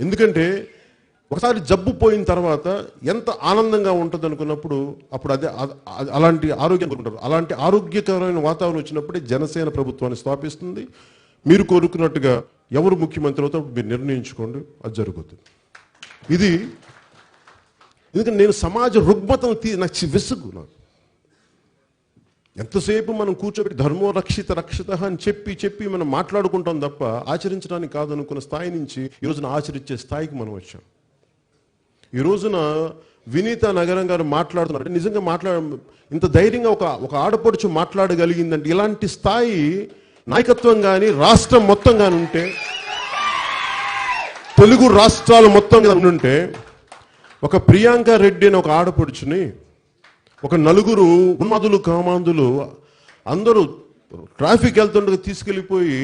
ఎందుకంటే ఒకసారి జబ్బు పోయిన తర్వాత ఎంత ఆనందంగా ఉంటుంది అనుకున్నప్పుడు అప్పుడు అదే అలాంటి ఆరోగ్యం కోరుకుంటారు. అలాంటి ఆరోగ్యకరమైన వాతావరణం వచ్చినప్పుడే జనసేన ప్రభుత్వాన్ని స్థాపిస్తుంది. మీరు కోరుకున్నట్టుగా ఎవరు ముఖ్యమంత్రి అవుతారు మీరు నిర్ణయించుకోండి. అది జరుగుతుంది. ఇది ఎందుకంటే నేను సమాజ రుగ్మతను తీ నాకు విసుగు నాకు. ఎంతసేపు మనం కూర్చోబెట్టి ధర్మో రక్షిత రక్షిత అని చెప్పి చెప్పి మనం మాట్లాడుకుంటాం తప్ప ఆచరించడానికి కాదనుకున్న స్థాయి నుంచి ఈ రోజున ఆచరించే స్థాయికి మనం వచ్చాం. ఈ రోజున వినీత నగరం గారు మాట్లాడుతున్నారు. అంటే నిజంగా మాట్లాడ ఇంత ధైర్యంగా ఒక ఒక ఆడపడుచు మాట్లాడగలిగిందంటే ఇలాంటి స్థాయి నాయకత్వం కానీ రాష్ట్రం మొత్తం కానీ ఉంటే తెలుగు రాష్ట్రాలు మొత్తం కానీ ఉంటే ఒక ప్రియాంక రెడ్డి అని ఒక ఆడపడుచుని ఒక నలుగురు ఉన్మాదులు కామాందులు అందరూ ట్రాఫిక్ వెళ్తుండగా తీసుకెళ్ళిపోయి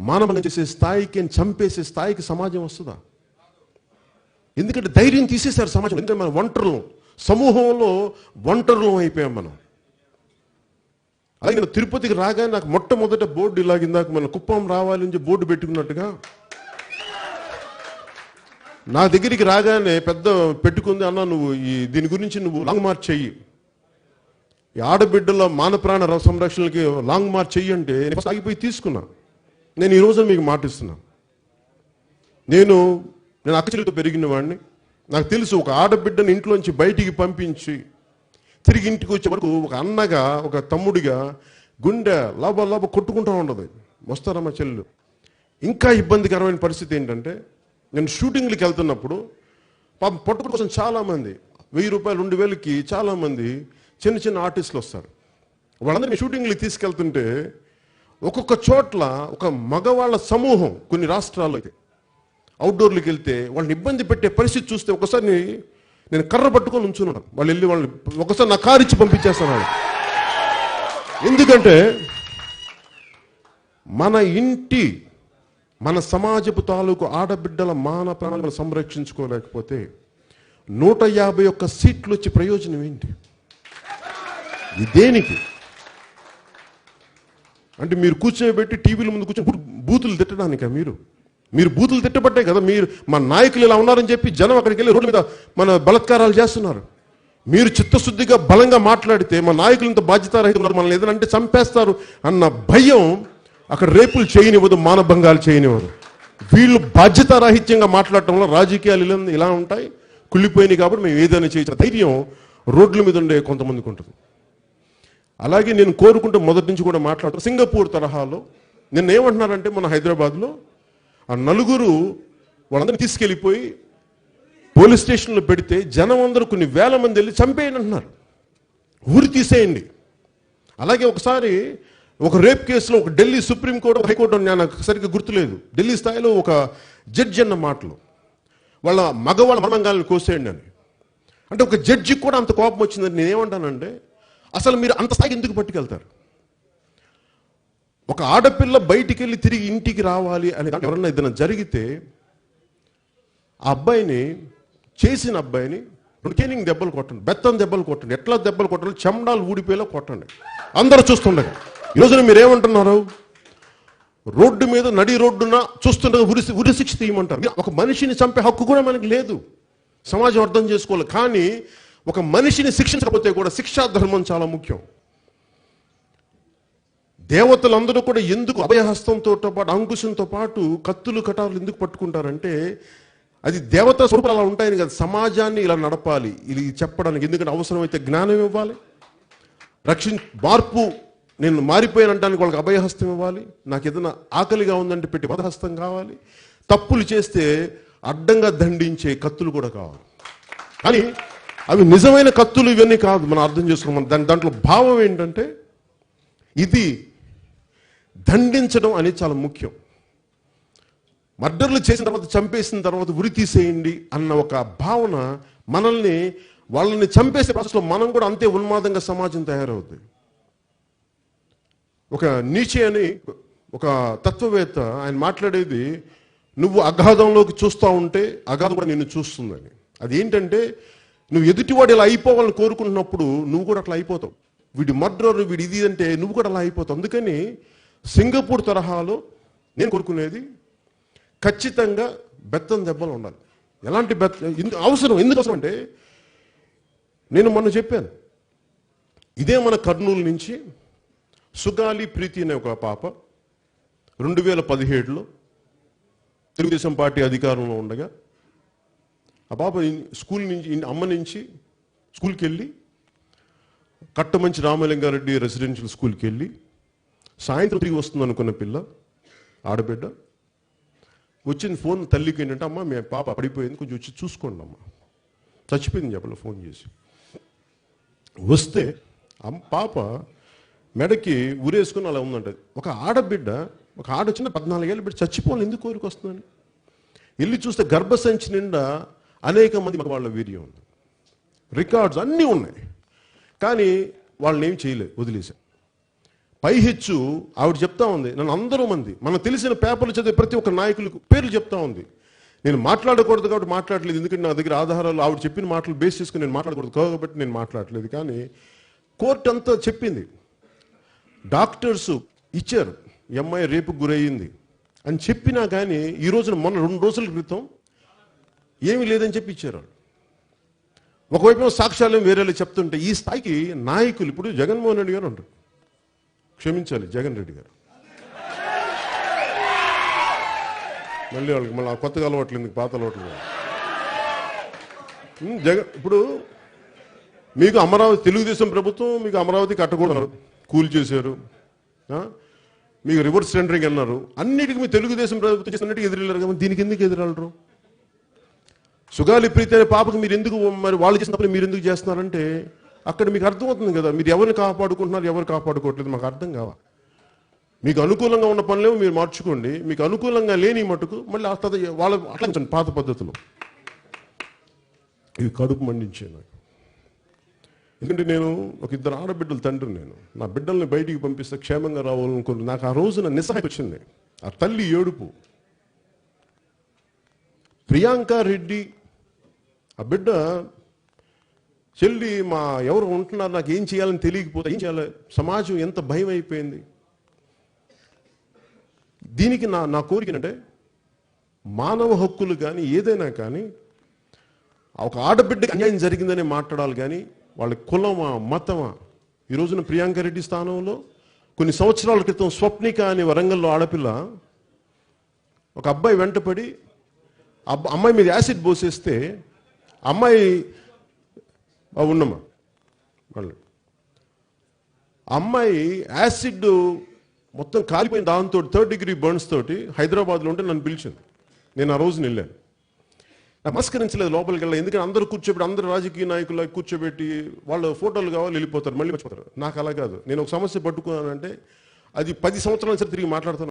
మానవం చేసే స్థాయికి చంపేసే స్థాయికి సమాజం వస్తుందా? ఎందుకంటే ధైర్యం తీసేశారు సమాజం. ఎందుకంటే మనం ఒంటరులం సమూహంలో ఒంటరులం అయిపోయాం మనం. అలాగే నేను తిరుపతికి రాగానే నాకు మొట్టమొదట బోర్డు ఇలాగిందాక మన కుప్పం రావాలి అని బోర్డు పెట్టుకున్నట్టుగా నా దగ్గరికి రాగానే పెద్ద పెట్టుకుంది అన్న నువ్వు ఈ దీని గురించి నువ్వు లాంగ్ మార్చ్ చెయ్యి. ఈ ఆడబిడ్డల మానప్రాణ ర- సంరక్షణకి లాంగ్ మార్చ్ చెయ్యి నేను ఆగిపోయి తీసుకున్నా. నేను ఈరోజు మీకు మాటిస్తున్నా. నేను నేను అక్కచెల్లితో పెరిగిన వాడిని. నాకు తెలుసు ఒక ఆడబిడ్డని ఇంట్లోంచి బయటికి పంపించి తిరిగి ఇంటికి వచ్చే వరకు ఒక అన్నగా ఒక తమ్ముడిగా గుండె లాభ లాభ కొట్టుకుంటూ ఉండదు వస్తారమ్మ చెల్లెలు ఇంకా ఇబ్బందికరమైన పరిస్థితి ఏంటంటే నేను షూటింగ్లకి వెళ్తున్నప్పుడు పాపం పట్టుకుని కోసం చాలామంది వెయ్యి రూపాయలు రెండు వేలకి చాలామంది చిన్న చిన్న ఆర్టిస్టులు వస్తారు. వాళ్ళందరినీ షూటింగ్లు తీసుకెళ్తుంటే ఒక్కొక్క చోట్ల ఒక మగవాళ్ళ సమూహం కొన్ని రాష్ట్రాల్లో అయితే. అవుట్డోర్లకు వెళ్తే వాళ్ళని ఇబ్బంది పెట్టే పరిస్థితి చూస్తే ఒకసారి నేను కర్ర పట్టుకొని ఉంచున్నాను వాళ్ళు వెళ్ళి వాళ్ళని ఒకసారి నా కారు ఇచ్చి పంపించేస్తున్నాడు ఎందుకంటే మన ఇంటి మన సమాజపు తాలూకు ఆడబిడ్డల మాన ప్రాణాలను సంరక్షించుకోలేకపోతే నూట యాభై ఒక్క సీట్లు వచ్చి ప్రయోజనం ఏంటి? ఇది దేనికి? అంటే మీరు కూర్చోబెట్టి టీవీల ముందు కూర్చొని బూతులు తిట్టడానికా మీరు? మీరు బూతులు తిట్టబట్టే కదా మీరు మా నాయకులు ఇలా ఉన్నారని చెప్పి జనం అక్కడికి వెళ్ళి రోడ్ల మీద మన బలత్కారాలు చేస్తున్నారు. మీరు చిత్తశుద్ధిగా బలంగా మాట్లాడితే మా నాయకులు ఇంత బాధ్యతారహిత మనల్ని ఏదైనా అంటే చంపేస్తారు అన్న భయం అక్కడ రేపులు చేయనివ్వదు మానభంగాలు చేయనివ్వదు. వీళ్ళు బాధ్యతారాహిత్యంగా మాట్లాడటం వల్ల రాజకీయాలు ఇలా ఇలా ఉంటాయి కుళ్ళిపోయినాయి కాబట్టి మేము ఏదైనా చేసిన ధైర్యం రోడ్ల మీద ఉండే కొంతమందికి ఉంటుంది. అలాగే నేను కోరుకుంటూ మొదటి నుంచి కూడా మాట్లాడుతాను సింగపూర్ తరహాలో నిన్న ఏమంటున్నారంటే మన హైదరాబాద్లో ఆ నలుగురు వాళ్ళందరినీ తీసుకెళ్ళిపోయి పోలీస్ స్టేషన్లో పెడితే జనం అందరూ కొన్ని వేల మంది వెళ్ళి చంపేయండి అంటున్నారు. ఊరి తీసేయండి. అలాగే ఒకసారి ఒక రేప్ కేసులో ఒక ఢిల్లీ సుప్రీంకోర్టు హైకోర్టు నాకు సరిగ్గా గుర్తులేదు. ఢిల్లీ స్థాయిలో ఒక జడ్జి అన్న మాటలు. వాళ్ళ మగవాళ్ళ మర్మంగాలను కోసేయండి అని. అంటే ఒక జడ్జికి కూడా అంత కోపం వచ్చిందని నేనేమంటానంటే అసలు మీరు అంత స్థాయికి ఎందుకు పట్టుకెళ్తారు? ఒక ఆడపిల్ల బయటికి వెళ్ళి తిరిగి ఇంటికి రావాలి అని ఎవరన్నా ఏదైనా జరిగితే ఆ అబ్బాయిని చేసిన అబ్బాయిని రెండు దెబ్బలు కొట్టండి బెత్తం దెబ్బలు కొట్టండి ఎట్లా దెబ్బలు కొట్టండి చెమడాలు ఊడిపోయేలా కొట్టండి. అందరూ చూస్తుండగా. ఈరోజున మీరేమంటున్నారు రోడ్డు మీద నడి రోడ్డున చూస్తుండగా ఉరి ఉరి శిక్ష తీయమంటారు. ఒక మనిషిని చంపే హక్కు కూడా మనకి లేదు. సమాజం అర్థం చేసుకోవాలి. కానీ ఒక మనిషిని శిక్షించకపోతే కూడా శిక్షా ధర్మం చాలా ముఖ్యం. దేవతలందరూ కూడా ఎందుకు అభయహస్తంతో పాటు అంకుశంతో పాటు కత్తులు కటారులు ఎందుకు పట్టుకుంటారంటే అది దేవతా స్వరూపాలు అలా ఉంటాయని కదా సమాజాన్ని ఇలా నడపాలి. ఇది చెప్పడానికి ఎందుకంటే అవసరమైతే జ్ఞానం ఇవ్వాలి. రక్షణ మార్పు నేను మారిపోయానంటానికి వాళ్ళకి అభయహస్తం ఇవ్వాలి. నాకు ఏదైనా ఆకలిగా ఉందంటే పెట్టి వదహస్తం కావాలి. తప్పులు చేస్తే అడ్డంగా దండించే కత్తులు కూడా కావాలి. కానీ అవి నిజమైన కత్తులు ఇవన్నీ కాదు. మనం అర్థం చేసుకున్నాం. దాని దాంట్లో భావం ఏంటంటే ఇది దండించడం అనేది చాలా ముఖ్యం. మర్డర్లు చేసిన తర్వాత చంపేసిన తర్వాత ఉరి తీసేయండి అన్న ఒక భావన మనల్ని వాళ్ళని చంపేసే ప్రాసెస్లో మనం కూడా అంతే ఉన్మాదంగా సమాజం తయారవుతుంది ఒక నీచే అని ఒక తత్వవేత్త ఆయన మాట్లాడేది నువ్వు అగాధంలోకి చూస్తూ ఉంటే అగాధం కూడా నిన్ను చూస్తుందని. అది ఏంటంటే నువ్వు ఎదుటివాడు ఇలా అయిపోవాలని కోరుకుంటున్నప్పుడు నువ్వు కూడా అట్లా అయిపోతావు. వీడి మర్డర్ వీడి ఇది అంటే నువ్వు కూడా అలా అయిపోతావు. అందుకని సింగపూర్ తరహాలో నేను కోరుకునేది ఖచ్చితంగా బెత్తం దెబ్బలు ఉండాలి. ఎలాంటి బెత్త అవసరం ఎందుకోసం అంటే నేను మొన్న చెప్పాను. ఇదే మన కర్నూలు నుంచి సుగాలి ప్రీతి అనే ఒక పాప రెండు వేల పదిహేడులో తెలుగుదేశం పార్టీ అధికారంలో ఉండగా ఆ పాప స్కూల్ నుంచి అమ్మ నుంచి స్కూల్కి వెళ్ళి కట్టమంచి రామలింగారెడ్డి రెసిడెన్షియల్ స్కూల్కి వెళ్ళి సాయంత్రం తిరిగి వస్తుంది అనుకున్న పిల్ల ఆడబిడ్డ వచ్చింది ఫోన్ తల్లికి ఏంటంటే అమ్మ మీ పాప పడిపోయింది కొంచెం వచ్చి చూసుకోండి అమ్మ చచ్చిపోయింది చెప్పలే ఫోన్ చేసి. వస్తే అమ్మ పాప మెడకి ఉరేసుకుని అలా ఉందంట. ఒక ఆడబిడ్డ ఒక ఆడ చిన్న పద్నాలుగేళ్ళ బిడ్డ చచ్చిపోవాలి ఎందుకు కోరిక వస్తుందని? వెళ్ళి చూస్తే గర్భసంచి నిండా అనేక మంది వాళ్ళ వీర్యం ఉంది. రికార్డ్స్ అన్నీ ఉన్నాయి. కానీ వాళ్ళని ఏం చేయలేదు వదిలేశారు. పైహెచ్చు ఆవిడ చెప్తా ఉంది నన్ను అందరూ మంది మనకు తెలిసిన పేపర్లు చదివే ప్రతి ఒక్క నాయకులకు పేర్లు చెప్తా ఉంది. నేను మాట్లాడకూడదు కాబట్టి మాట్లాడలేదు ఎందుకంటే నా దగ్గర ఆధారాలు ఆవిడ చెప్పిన మాటలు బేస్ చేసుకుని నేను మాట్లాడకూడదు కాబట్టి నేను మాట్లాడలేదు. కానీ కోర్టు అంతా చెప్పింది డాక్టర్స్ ఇచ్చారు ఎంఐ రేపు గురయ్యింది అని చెప్పినా కానీ ఈ రోజున మొన్న రెండు రోజుల క్రితం ఏమీ లేదని చెప్పి ఇచ్చారు వాళ్ళు. ఒకవైపు సాక్ష్యాలు వేరేలా చెప్తుంటే ఈ స్థాయికి నాయకులు ఇప్పుడు జగన్మోహన్ రెడ్డి గారు ఉండరు. క్షమించాలి జగన్ రెడ్డి గారు. మళ్ళీ వాళ్ళకి మళ్ళీ ఆ కొత్తగా అలవాట్లు ఎందుకు పాత అలవాట్లు జగన్ ఇప్పుడు మీకు అమరావతి తెలుగుదేశం ప్రభుత్వం మీకు అమరావతి కట్టకూడదు. కూల్ చేశారు. మీకు రివర్స్ టెండరింగ్ అన్నారు. అన్నిటికీ మీ తెలుగుదేశం ప్రభుత్వం చేసినట్టుగా ఎదురెళ్ళారు కాబట్టి దీనికి ఎందుకు ఎదురెళ్ళరు? సుగాలి ప్రీతి అనే పాపకు మీరు ఎందుకు మరి వాళ్ళు చేసినప్పుడు మీరు ఎందుకు చేస్తున్నారంటే అక్కడ మీకు అర్థమవుతుంది కదా. మీరు ఎవరిని కాపాడుకుంటున్నారు ఎవరు కాపాడుకోవట్లేదు మాకు అర్థం కావా మీకు అనుకూలంగా ఉన్న పనులేమో మీరు మార్చుకోండి. మీకు అనుకూలంగా లేని మటుకు మళ్ళీ ఆ తర్వాత వాళ్ళ అట్లా పాత పద్ధతిలో. ఇది కడుపు మండించే నాకు. ఎందుకంటే నేను ఒక ఇద్దరు ఆడబిడ్డల తండ్రి నేను. నా బిడ్డల్ని బయటికి పంపిస్తే క్షేమంగా రావాలనుకుని నాకు ఆ రోజున నిస్సహాయం వచ్చింది. ఆ తల్లి ఏడుపు. ప్రియాంక రెడ్డి ఆ బిడ్డ చెల్లి మా ఎవరు ఉంటున్నారు? నాకు ఏం చేయాలని తెలియకపోతే ఏం చేయాలి? సమాజం ఎంత భయం అయిపోయింది. దీనికి నా నా కోరిక ఏంటంటే మానవ హక్కులు కానీ ఏదైనా కానీ ఒక ఆడబిడ్డకి అన్యాయం జరిగిందని మాట్లాడాలి కానీ వాళ్ళ కులమా మతమా ఈ రోజున ప్రియాంక రెడ్డి స్థానంలో కొన్ని సంవత్సరాల క్రితం స్వప్నిక అనే వరంగల్లో ఆడపిల్ల ఒక అబ్బాయి వెంటపడి అమ్మాయి మీద యాసిడ్ పోసేస్తే అమ్మాయి ఉన్నమ్మా. మళ్ళీ. అమ్మాయి యాసిడ్ మొత్తం కాలిపోయిన దాంతో థర్డ్ డిగ్రీ బర్న్స్ తోటి హైదరాబాద్లో ఉంటే నన్ను పిలిచింది. నేను ఆ రోజున వెళ్ళాను. నమస్కరించలేదు లోపలికి వెళ్ళాలి ఎందుకంటే అందరూ కూర్చోబెట్టి అందరు రాజకీయ నాయకులు కూర్చోబెట్టి వాళ్ళ ఫోటోలు కావాలి వెళ్ళిపోతారు మళ్ళీ వచ్చిపోతారు. నాకు అలా కాదు. నేను ఒక సమస్య పట్టుకున్నానంటే అది పది సంవత్సరాల సరే తిరిగి మాట్లాడుతాను